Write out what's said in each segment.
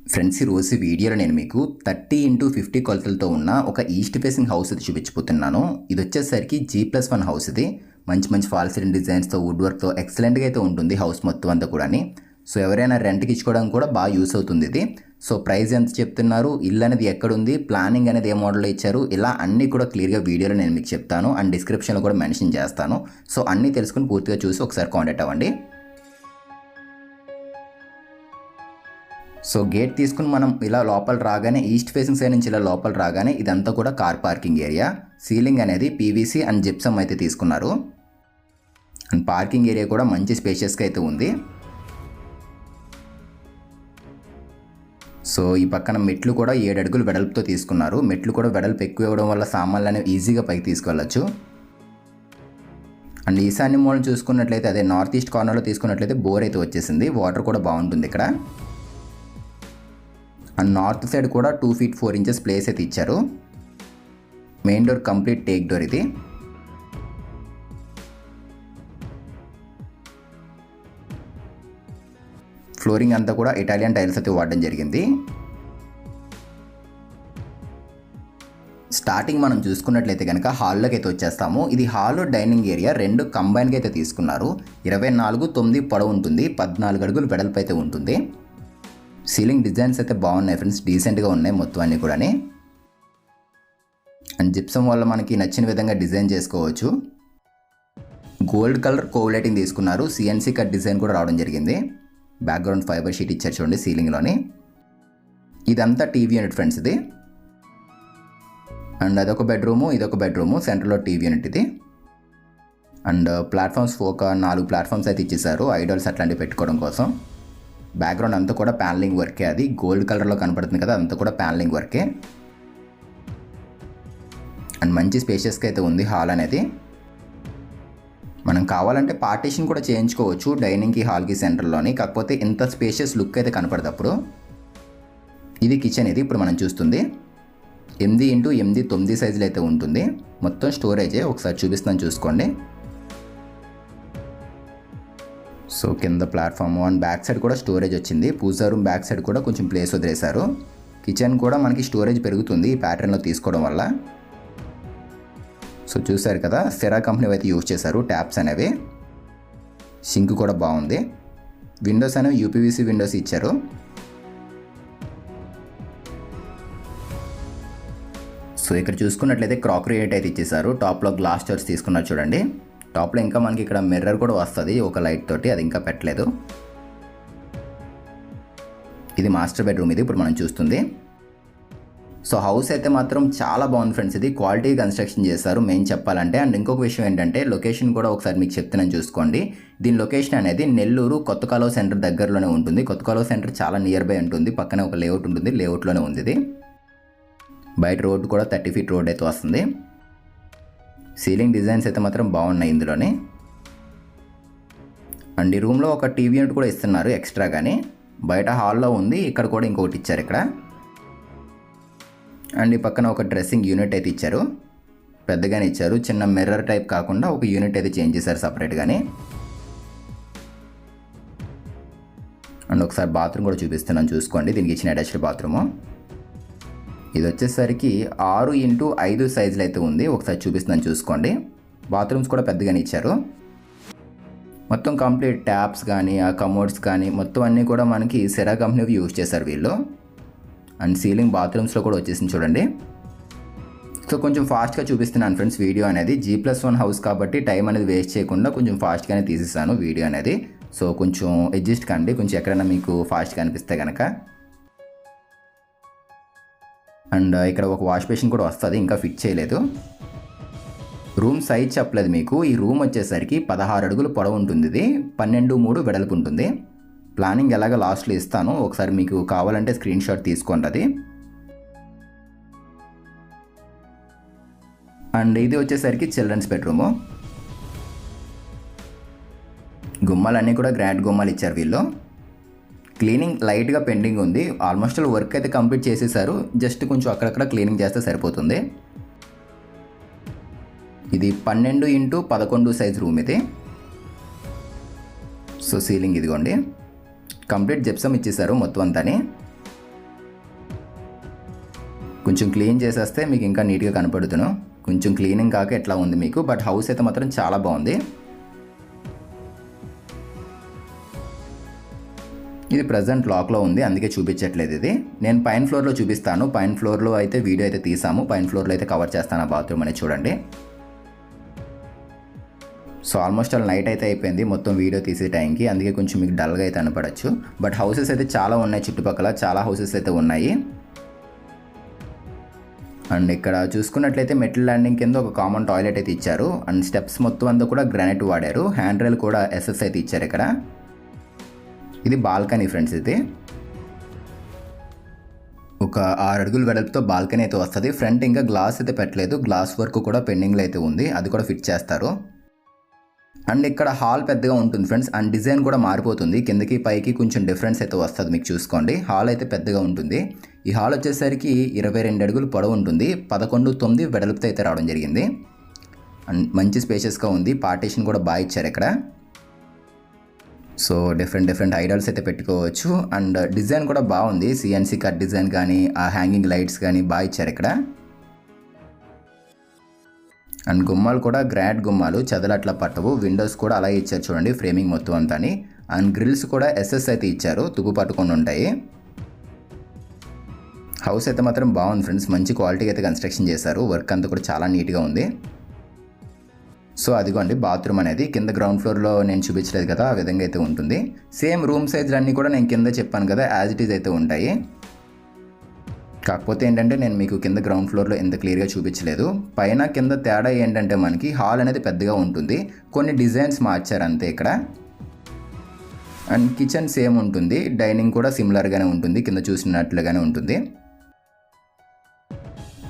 Friends ఈ రోజు వీడియోలో నేను మీకు థర్టీ ఇంటూ ఫిఫ్టీ కొలతలతో ఉన్న ఒక ఈస్ట్ ఫేసింగ్ హౌస్ ఇది చూపించిపోతున్నాను ఇది వచ్చేసరికి జీ ప్లస్ వన్ హౌస్ ఇది. మంచి మంచి ఫాల్ సీలింగ్ డిజైన్స్తో వుడ్ వర్క్తో ఎక్సలెంట్గా అయితే ఉంటుంది హౌస్ మొత్తం అంతా కూడా సో ఎవరైనా రెంట్కి ఇచ్చుకోవడానికి కూడా బాగా యూస్ అవుతుంది ఇది. సో ప్రైస్ ఎంత చెప్తున్నారు? ఇల్లు అనేది ఎక్కడుంది? ప్లానింగ్ అనేది ఏ మోడల్లో ఇచ్చారు? ఇలా అన్నీ కూడా క్లియర్గా వీడియోలో నేను మీకు చెప్తాను. అండ్ డిస్క్రిప్షన్లో కూడా మెన్షన్ చేస్తాను. సో అన్నీ తెలుసుకుని పూర్తిగా చూసి ఒకసారి కాంటాక్ట్ అవ్వండి. సో గేట్ తీసుకుని మనం ఇలా లోపల రాగానే ఈస్ట్ ఫేసింగ్ సైడ్ నుంచి ఇలా లోపల రాగానే ఇదంతా కూడా కార్ పార్కింగ్ ఏరియా. సీలింగ్ అనేది పీవీసీ అండ్ జిప్సమ్ అయితే తీసుకున్నారు. అండ్ పార్కింగ్ ఏరియా కూడా మంచి స్పేషియస్గా అయితే ఉంది. సో ఈ పక్కన మెట్లు కూడా ఏడు అడుగులు వెడల్పుతో తీసుకున్నారు. మెట్లు కూడా వెడల్పు ఎక్కువ ఇవ్వడం వల్ల సామాన్లు అనేవి ఈజీగా పైకి తీసుకెళ్ళచ్చు. అండ్ ఈశాన్య మూలం చూసుకున్నట్లయితే అదే నార్త్ ఈస్ట్ కార్నర్లో తీసుకున్నట్లయితే బోర్ అయితే వచ్చేసింది. వాటర్ కూడా బాగుంటుంది ఇక్కడ. అండ్ నార్త్ సైడ్ కూడా two feet four inches place అయితే ఇచ్చారు. Main door complete teak door ఇది. ఫ్లోరింగ్ అంతా కూడా ఇటాలియన్ టైల్స్ అయితే వాడడం జరిగింది. స్టార్టింగ్ మనం చూసుకున్నట్లయితే కనుక హాల్లోకి అయితే వచ్చేస్తాము. ఇది హాల్ డైనింగ్ ఏరియా రెండు కంబైన్గా అయితే తీసుకున్నారు. ఇరవై నాలుగు తొమ్మిది పొడవు ఉంటుంది. పద్నాలుగు అడుగులు వెడల్పు అయితే ఉంటుంది. సీలింగ్ డిజైన్స్ అయితే బాగున్నాయి ఫ్రెండ్స్ డీసెంట్గా ఉన్నాయి మొత్తం అన్నీ కూడా అండ్ జిప్సం వల్ల మనకి నచ్చిన విధంగా డిజైన్ చేసుకోవచ్చు. గోల్డ్ కలర్ కోవ్ తీసుకున్నారు. సిఎన్సీ కట్ డిజైన్ కూడా రావడం జరిగింది. బ్యాక్గ్రౌండ్ ఫైబర్ షీట్ ఇచ్చారు చూడండి సీలింగ్లోని ఇదంతా టీవీ యూనిట్ ఫ్రెండ్స్ ఇది. అండ్ అదొక బెడ్రూము ఇదొక బెడ్రూము సెంటర్లో టీవీ యూనిట్ ఇది. అండ్ ప్లాట్ఫామ్స్ ఒక నాలుగు ప్లాట్ఫామ్స్ అయితే ఇచ్చేసారు. ఐడల్స్ అట్లాంటివి పెట్టుకోవడం కోసం. బ్యాక్గ్రౌండ్ అంతా కూడా ప్యానలింగ్ వర్కే అది. గోల్డ్ కలర్లో కనపడుతుంది కదా అంతా కూడా ప్యానలింగ్ వర్కే అండ్ మంచి స్పేషియస్గా అయితే ఉంది హాల్ అనేది. మనం కావాలంటే పార్టీషన్ కూడా చేయించుకోవచ్చు డైనింగ్కి హాల్కి సెంటర్లోని కాకపోతే ఇంత స్పేషియస్ లుక్ అయితే కనపడదు అప్పుడు. ఇది కిచెన్ ఇది ఇప్పుడు మనం చూస్తుంది. ఎనిమిది ఇంటూ ఎనిమిది తొమ్మిది సైజులు అయితే ఉంటుంది. మొత్తం స్టోరేజే ఒకసారి చూపిస్తాను చూసుకోండి. సో కింద ప్లాట్ఫామ్ అండ్ బ్యాక్ సైడ్ కూడా స్టోరేజ్ వచ్చింది. పూజా రూమ్ బ్యాక్ సైడ్ కూడా కొంచెం ప్లేస్ వదిలేశారు. కిచెన్ కూడా మనకి స్టోరేజ్ పెరుగుతుంది ఈ ప్యాటర్న్లో తీసుకోవడం వల్ల. సో చూసారు కదా సెరా కంపెనీ అయితే యూజ్ చేశారు ట్యాప్స్ అనేవి. సింక్ కూడా బాగుంది. విండోస్ అనేవి యూపీవీసీ విండోస్ ఇచ్చారు. సో ఇక్కడ చూసుకున్నట్లయితే క్రాకరీ రేట్ అయితే ఇచ్చేసారు టాప్లో గ్లాస్ డోర్స్ తీసుకున్నారు చూడండి. టాప్లో ఇంకా మనకి ఇక్కడ మిర్రర్ కూడా వస్తుంది ఒక లైట్ తోటి అది ఇంకా పెట్టలేదు. ఇది మాస్టర్ బెడ్రూమ్ ఇది ఇప్పుడు మనం చూస్తుంది. సో హౌస్ అయితే మాత్రం చాలా బాగుంది ఫ్రెండ్స్ ఇది. క్వాలిటీ కన్స్ట్రక్షన్ చేస్తారు మెయిన్ చెప్పాలంటే అండ్ ఇంకొక విషయం ఏంటంటే లొకేషన్ కూడా ఒకసారి మీకు చెప్తున్నాను చూసుకోండి. దీని లొకేషన్ అనేది నెల్లూరు కొత్త కాలువ సెంటర్ దగ్గరలోనే ఉంటుంది. కొత్త కాలువ సెంటర్ చాలా నియర్ బై ఉంటుంది. పక్కనే ఒక లేఅవుట్ ఉంటుంది. లేఅవుట్లోనే ఉంది ఇది. బయట రోడ్డు కూడా థర్టీ ఫీట్ రోడ్ అయితే వస్తుంది. సీలింగ్ డిజైన్స్ అయితే మాత్రం బాగున్నాయి ఇందులోనే. అండ్ ఈ రూమ్లో ఒక టీవీ యూనిట్ కూడా ఇస్తున్నారు ఎక్స్ట్రా కానీ బయట హాల్లో ఉంది ఇక్కడ కూడా ఇంకొకటి ఇచ్చారు ఇక్కడ. అండ్ ఈ పక్కన ఒక డ్రెస్సింగ్ యూనిట్ అయితే ఇచ్చారు. పెద్దగానే ఇచ్చారు చిన్న మిర్రర్ టైప్ కాకుండా ఒక యూనిట్ అయితే చేంజ్ చేశారు సపరేట్గానే అండ్ ఒకసారి బాత్రూమ్ కూడా చూపిస్తున్నాను చూసుకోండి దీనికి ఇచ్చిన అటాచ్డ్ బాత్రూము. ఇది వచ్చేసరికి ఆరు ఇంటూ ఐదు సైజులు అయితే ఉంది. ఒకసారి చూపిస్తున్నాను చూసుకోండి. బాత్రూమ్స్ కూడా పెద్దగానే ఇచ్చారు. మొత్తం కంప్లీట్ ట్యాప్స్ కానీ ఆ కమోడ్స్ కానీ మొత్తం అన్నీ కూడా మనకి సెరా కంపెనీవి యూజ్ చేశారు వీళ్ళు. అండ్ సీలింగ్ బాత్రూమ్స్లో కూడా వచ్చేసింది చూడండి. సో కొంచెం ఫాస్ట్గా చూపిస్తున్నాను ఫ్రెండ్స్ వీడియో అనేది. జీ ప్లస్ వన్ హౌస్ కాబట్టి టైం అనేది వేస్ట్ చేయకుండా కొంచెం ఫాస్ట్గానే తీసేసాను వీడియో అనేది. సో కొంచెం అడ్జస్ట్ కండి. కొంచెం ఎక్కడైనా మీకు ఫాస్ట్గా అనిపిస్తే కనుక అండ్ ఇక్కడ ఒక వాష్ బేసిన్ కూడా వస్తుంది ఇంకా ఫిట్ చేయలేదు. రూమ్ సైజ్ చెప్పలేదు మీకు. ఈ రూమ్ వచ్చేసరికి పదహారు అడుగులు పొడవు ఉంటుంది ఇది పన్నెండు మూడు వెడల్పు ఉంటుంది. ప్లానింగ్ ఎలాగ లాస్ట్లో ఇస్తాను ఒకసారి మీకు కావాలంటే స్క్రీన్ షాట్ తీసుకోండి అది. అండ్ ఇది వచ్చేసరికి చిల్డ్రన్స్ బెడ్రూము. గుమ్మాలన్నీ కూడా గ్రాండ్ గుమ్మాలు ఇచ్చారు వీళ్ళు. క్లీనింగ్ లైట్గా పెండింగ్ ఉంది. ఆల్మోస్ట్ వర్క్ అయితే కంప్లీట్ చేసేసారు. జస్ట్ కొంచెం అక్కడక్కడ క్లీనింగ్ చేస్తే సరిపోతుంది. ఇది పన్నెండు ఇంటూ పదకొండు సైజ్ రూమ్ ఇది. సో సీలింగ్ ఇదిగోండి. కంప్లీట్ జెప్సమ్ ఇచ్చేసారు మొత్తం అంతాని. కొంచెం క్లీన్ చేసేస్తే మీకు ఇంకా నీట్గా కనపడుతును. కొంచెం క్లీనింగ్ కాక ఎట్లా ఉంది మీకు? బట్ హౌస్ అయితే మాత్రం చాలా బాగుంది. ఇది ప్రజెంట్ లాక్లో ఉంది అందుకే చూపించట్లేదు ఇది. నేను పైన ఫ్లోర్లో చూపిస్తాను. పైన ఫ్లోర్లో అయితే వీడియో అయితే తీసాము. పైన ఫ్లోర్లో అయితే కవర్ చేస్తాను ఆ బాత్రూమ్ అనేది చూడండి. సో ఆల్మోస్ట్ ఆల్ నైట్ అయితే అయిపోయింది. మొత్తం వీడియో తీసే టైంకి అందుకే కొంచెం మీకు డల్గా అయితే కనపడచ్చు బట్ హౌసెస్ అయితే చాలా ఉన్నాయి చుట్టుపక్కల. చాలా హౌసెస్ అయితే ఉన్నాయి. అండ్ ఇక్కడ చూసుకున్నట్లయితే మెటల్ ల్యాండింగ్ కింద ఒక కామన్ టాయిలెట్ అయితే ఇచ్చారు. అండ్ స్టెప్స్ మొత్తం అంతా కూడా గ్రానైట్ వాడారు. హ్యాండ్ రైల్ కూడా ఎస్ఎస్ అయితే ఇచ్చారు ఇక్కడ. ఇది బాల్కనీ ఫ్రెండ్స్ ఇది. ఒక ఆరు అడుగుల వెడల్పుతో బాల్కనీ అయితే వస్తుంది. ఫ్రంట్ ఇంకా గ్లాస్ అయితే పెట్టలేదు. గ్లాస్ వర్క్ కూడా పెండింగ్లో అయితే ఉంది. అది కూడా ఫిట్ చేస్తారు. అండ్ ఇక్కడ హాల్ పెద్దగా ఉంటుంది ఫ్రెండ్స్. అండ్ డిజైన్ కూడా మారిపోతుంది. కిందకి పైకి కొంచెం డిఫరెన్స్ అయితే వస్తుంది మీకు చూసుకోండి. హాల్ అయితే పెద్దగా ఉంటుంది. ఈ హాల్ వచ్చేసరికి ఇరవై రెండు అడుగులు పొడవు ఉంటుంది. పదకొండు తొమ్మిది వెడల్పుతో అయితే రావడం జరిగింది. అండ్ మంచి స్పేషియస్గా ఉంది. పార్టీషన్ కూడా బాగా ఇచ్చారు ఇక్కడ. సో డిఫరెంట్ డిఫరెంట్ ఐడల్స్ అయితే పెట్టుకోవచ్చు. అండ్ డిజైన్ uh, కూడా బాగుంది. సిఎన్సి కట్ డిజైన్ కానీ ఆ హ్యాంగింగ్ లైట్స్ కానీ బాగా ఇచ్చారు ఇక్కడ. అండ్ గుమ్మాలు కూడా గ్రాండ్ గుమ్మాలు చెదలు అట్లా పట్టవు. విండోస్ కూడా అలాగే ఇచ్చారు చూడండి ఫ్రేమింగ్ మొత్తం అంతా అండ్ గ్రిల్స్ కూడా ఎస్ఎస్ అయితే ఇచ్చారు తుగు పట్టుకొని ఉంటాయి. హౌస్ అయితే మాత్రం బాగుంది ఫ్రెండ్స్ మంచి క్వాలిటీ అయితే కన్స్ట్రక్షన్ చేశారు. వర్క్ అంతా కూడా చాలా నీట్గా ఉంది. సో అదిగోండి బాత్రూమ్ అనేది కింద గ్రౌండ్ ఫ్లోర్లో నేను చూపించలేదు కదా ఆ విధంగా అయితే ఉంటుంది. సేమ్ రూమ్ సైజులు అన్నీ కూడా నేను కింద చెప్పాను కదా యాజ్ ఇట్ ఈజ్ అయితే ఉంటాయి. కాకపోతే ఏంటంటే నేను మీకు కింద గ్రౌండ్ ఫ్లోర్లో ఎంత క్లియర్గా చూపించలేదు. పైన కింద తేడా ఏంటంటే మనకి హాల్ అనేది పెద్దగా ఉంటుంది. కొన్ని డిజైన్స్ మార్చారు అంతే ఇక్కడ. అండ్ కిచెన్ సేమ్ ఉంటుంది. డైనింగ్ కూడా సిమిలర్గానే ఉంటుంది కింద చూసినట్లుగానే ఉంటుంది.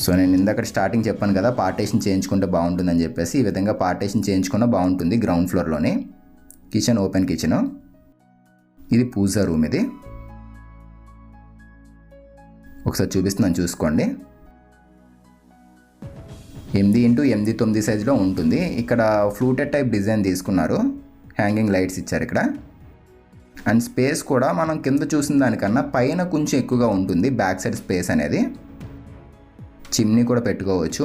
సో నేను ఇందాక స్టార్టింగ్ చెప్పాను కదా పార్టేషన్ చేయించుకుంటే బాగుంటుందని చెప్పేసి ఈ విధంగా పార్టేషన్ చేయించుకున్న బాగుంటుంది గ్రౌండ్ ఫ్లోర్లోనే కిచెన్ ఓపెన్ కిచెను. ఇది పూజా రూమ్ ఇది. ఒకసారి చూపిస్తున్నాను చూసుకోండి. ఎనిమిది ఇంటూ ఎనిమిది తొమ్మిది సైజులో ఉంటుంది. ఇక్కడ ఫ్లూటెడ్ టైప్ డిజైన్ తీసుకున్నారు. హ్యాంగింగ్ లైట్స్ ఇచ్చారు ఇక్కడ. అండ్ స్పేస్ కూడా మనం కింద చూసిన దానికన్నా పైన కొంచెం ఎక్కువగా ఉంటుంది బ్యాక్ సైడ్ స్పేస్ అనేది. చిమ్నీ కూడా పెట్టుకోవచ్చు.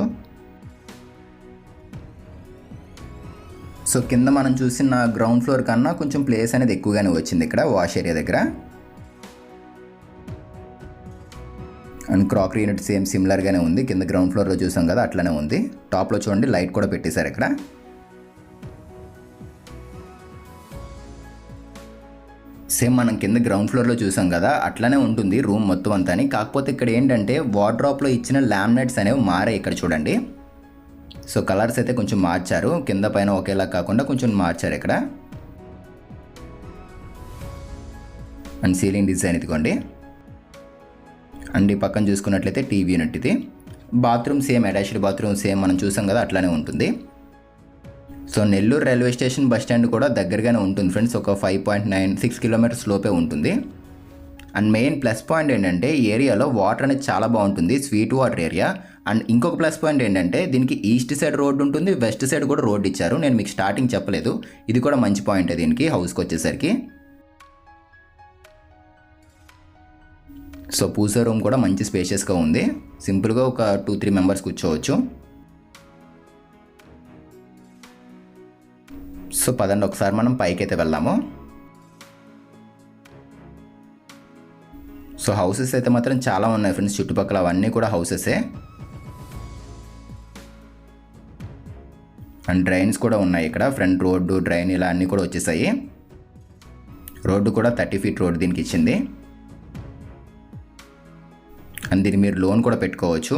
సో కింద మనం చూసిన గ్రౌండ్ ఫ్లోర్ కన్నా కొంచెం ప్లేస్ అనేది ఎక్కువగానే వచ్చింది ఇక్కడ వాష్ ఏరియా దగ్గర. అండ్ క్రాకరీ యూనిట్ సేమ్ సిమిలర్గానే ఉంది. కింద గ్రౌండ్ ఫ్లోర్లో చూసాం కదా అట్లనే ఉంది. టాప్లో చూడండి లైట్ కూడా పెట్టేశారు ఇక్కడ. సేమ్ మనం కింద గ్రౌండ్ ఫ్లోర్లో చూసాం కదా అట్లానే ఉంటుంది రూమ్ మొత్తం అంతా కాకపోతే ఇక్కడ ఏంటంటే వార్డ్రాప్లో ఇచ్చిన లామినేట్స్ అనేవి మారాయి ఇక్కడ చూడండి. సో కలర్స్ అయితే కొంచెం మార్చారు. కింద పైన ఒకేలా కాకుండా కొంచెం మార్చారు ఇక్కడ. అండ్ సీలింగ్ డిజైన్ ఇదిగోండి. అండ్ ఈ పక్కన చూసుకున్నట్లయితే టీవీ యూనిట్ ఇది. Bathroom same attached bathroom same మనం చూసాం కదా అట్లానే ఉంటుంది. So Nellore railway station bus stand కూడా దగ్గరగానే ఉంటుంది ఫ్రెండ్స్. ఒక five point nine six kilometers లోపే ఉంటుంది. అండ్ మెయిన్ ప్లస్ పాయింట్ ఏంటంటే ఏరియాలో వాటర్ అనేది చాలా బాగుంటుంది స్వీట్ వాటర్ ఏరియా. అండ్ ఇంకొక ప్లస్ పాయింట్ ఏంటంటే దీనికి ఈస్ట్ సైడ్ రోడ్ ఉంటుంది వెస్ట్ సైడ్ కూడా రోడ్ ఇచ్చారు. నేను మీకు స్టార్టింగ్ చెప్పలేదు. ఇది కూడా మంచి పాయింట్ దీనికి హౌస్కి వచ్చేసరికి. సో పూసా రూమ్ కూడా మంచి స్పేషియస్గా ఉంది. సింపుల్గా ఒక టూ త్రీ మెంబర్స్ కూర్చోవచ్చు. సో పదండి ఒకసారి మనం పైకి అయితే వెళ్దాము. సో హౌసెస్ అయితే మాత్రం చాలా ఉన్నాయి ఫ్రెండ్స్ చుట్టుపక్కల అవన్నీ కూడా హౌసెసే. అండ్ డ్రైన్స్ కూడా ఉన్నాయి ఇక్కడ ఫ్రంట్ రోడ్డు డ్రైన్ ఇలా అన్నీ కూడా వచ్చేసాయి. రోడ్డు కూడా థర్టీ ఫీట్ రోడ్ దీనికి ఇచ్చింది. అండ్ దీన్ని మీరు లోన్ కూడా పెట్టుకోవచ్చు.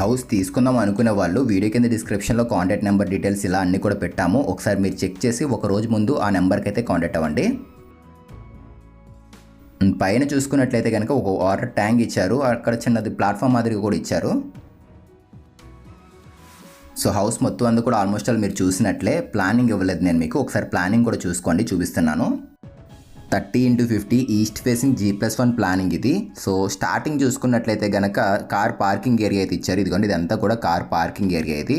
హౌస్ తీసుకుందాం అనుకునే వాళ్ళు వీడియో కింద డిస్క్రిప్షన్లో కాంటాక్ట్ నెంబర్ డీటెయిల్స్ ఇలా అన్నీ కూడా పెట్టాము. ఒకసారి మీరు చెక్ చేసి ఒక రోజు ముందు ఆ నెంబర్కి అయితే కాంటాక్ట్ అవ్వండి. పైన చూసుకున్నట్లయితే కనుక ఒక వాటర్ ట్యాంక్ ఇచ్చారు. అక్కడ చిన్నది ప్లాట్ఫామ్ మాదిరిగా కూడా ఇచ్చారు. సో హౌస్ మొత్తం అందు కూడా ఆల్మోస్ట్ ఆల్ మీరు చూసినట్లే. ప్లానింగ్ ఇవ్వలేదు నేను మీకు. ఒకసారి ప్లానింగ్ కూడా చూసుకోండి చూపిస్తున్నాను. Thirty into fifty east facing G plus one planning ఇది. సో స్టార్టింగ్ చూసుకున్నట్లయితే గనక కార్ పార్కింగ్ ఏరియా అయితే ఇచ్చారు. ఇదిగోండి ఇదంతా కూడా కార్ పార్కింగ్ ఏరియా ఇది.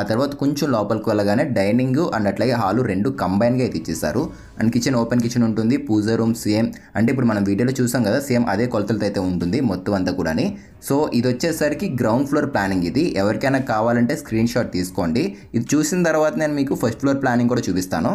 ఆ తర్వాత కొంచెం లోపలికి వెళ్ళగానే డైనింగ్ అండ్ అట్లాగే హాలు రెండు కంబైన్గా అయితే ఇచ్చేసారు అండ్ కిచెన్ ఓపెన్ కిచెన్ ఉంటుంది. Puja room same. అంటే ఇప్పుడు మనం వీడియోలో చూసాం కదా సేమ్ అదే కొలతలతో అయితే ఉంటుంది మొత్తం అంతా కూడాని. సో ఇది వచ్చేసరికి గ్రౌండ్ ఫ్లోర్ ప్లానింగ్ ఇది. ఎవరికైనా కావాలంటే స్క్రీన్ షాట్ తీసుకోండి. ఇది చూసిన తర్వాత నేను మీకు ఫస్ట్ ఫ్లోర్ ప్లానింగ్ కూడా చూపిస్తాను.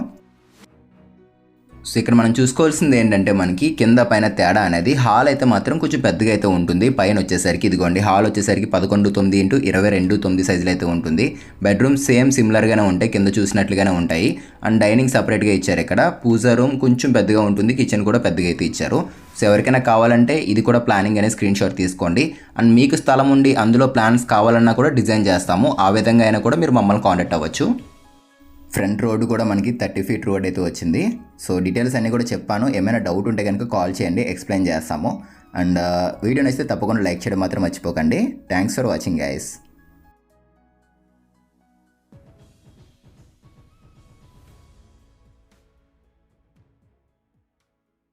సో ఇక్కడ మనం చూసుకోవాల్సింది ఏంటంటే మనకి కింద పైన తేడా అనేది హాల్ అయితే మాత్రం కొంచెం పెద్దగా అయితే ఉంటుంది. పైన వచ్చేసరికి ఇదిగోండి హాల్ వచ్చేసరికి పదకొండు తొమ్మిది ఇంటూ ఇరవై రెండు తొమ్మిది సైజులు అయితే ఉంటుంది. బెడ్రూమ్ సేమ్ సిమిలర్గానే ఉంటాయి కింద చూసినట్లుగానే ఉంటాయి. అండ్ డైనింగ్ సపరేట్గా ఇచ్చారు ఇక్కడ. పూజా రూమ్ కొంచెం పెద్దగా ఉంటుంది కిచెన్ కూడా పెద్దగా అయితే ఇచ్చారు. సో ఎవరికైనా కావాలంటే ఇది కూడా ప్లానింగ్ అనే స్క్రీన్ షాట్ తీసుకోండి. అండ్ మీకు స్థలం ఉండి అందులో ప్లాన్స్ కావాలన్నా కూడా డిజైన్ చేస్తాము. ఆ విధంగా అయినా కూడా మీరు మమ్మల్ని కాంటాక్ట్ అవ్వచ్చు. ఫ్రంట్ రోడ్ కూడా మనకి థర్టీ ఫీట్ రోడ్ అయితే వచ్చింది. సో డీటెయిల్స్ అన్నీ కూడా చెప్పాను. ఏమైనా డౌట్ ఉంటే కనుక కాల్ చేయండి ఎక్స్ప్లెయిన్ చేస్తాము. అండ్ వీడియో నచ్చితే తప్పకుండా లైక్ చేయడం మాత్రం మర్చిపోకండి. Thanks for watching guys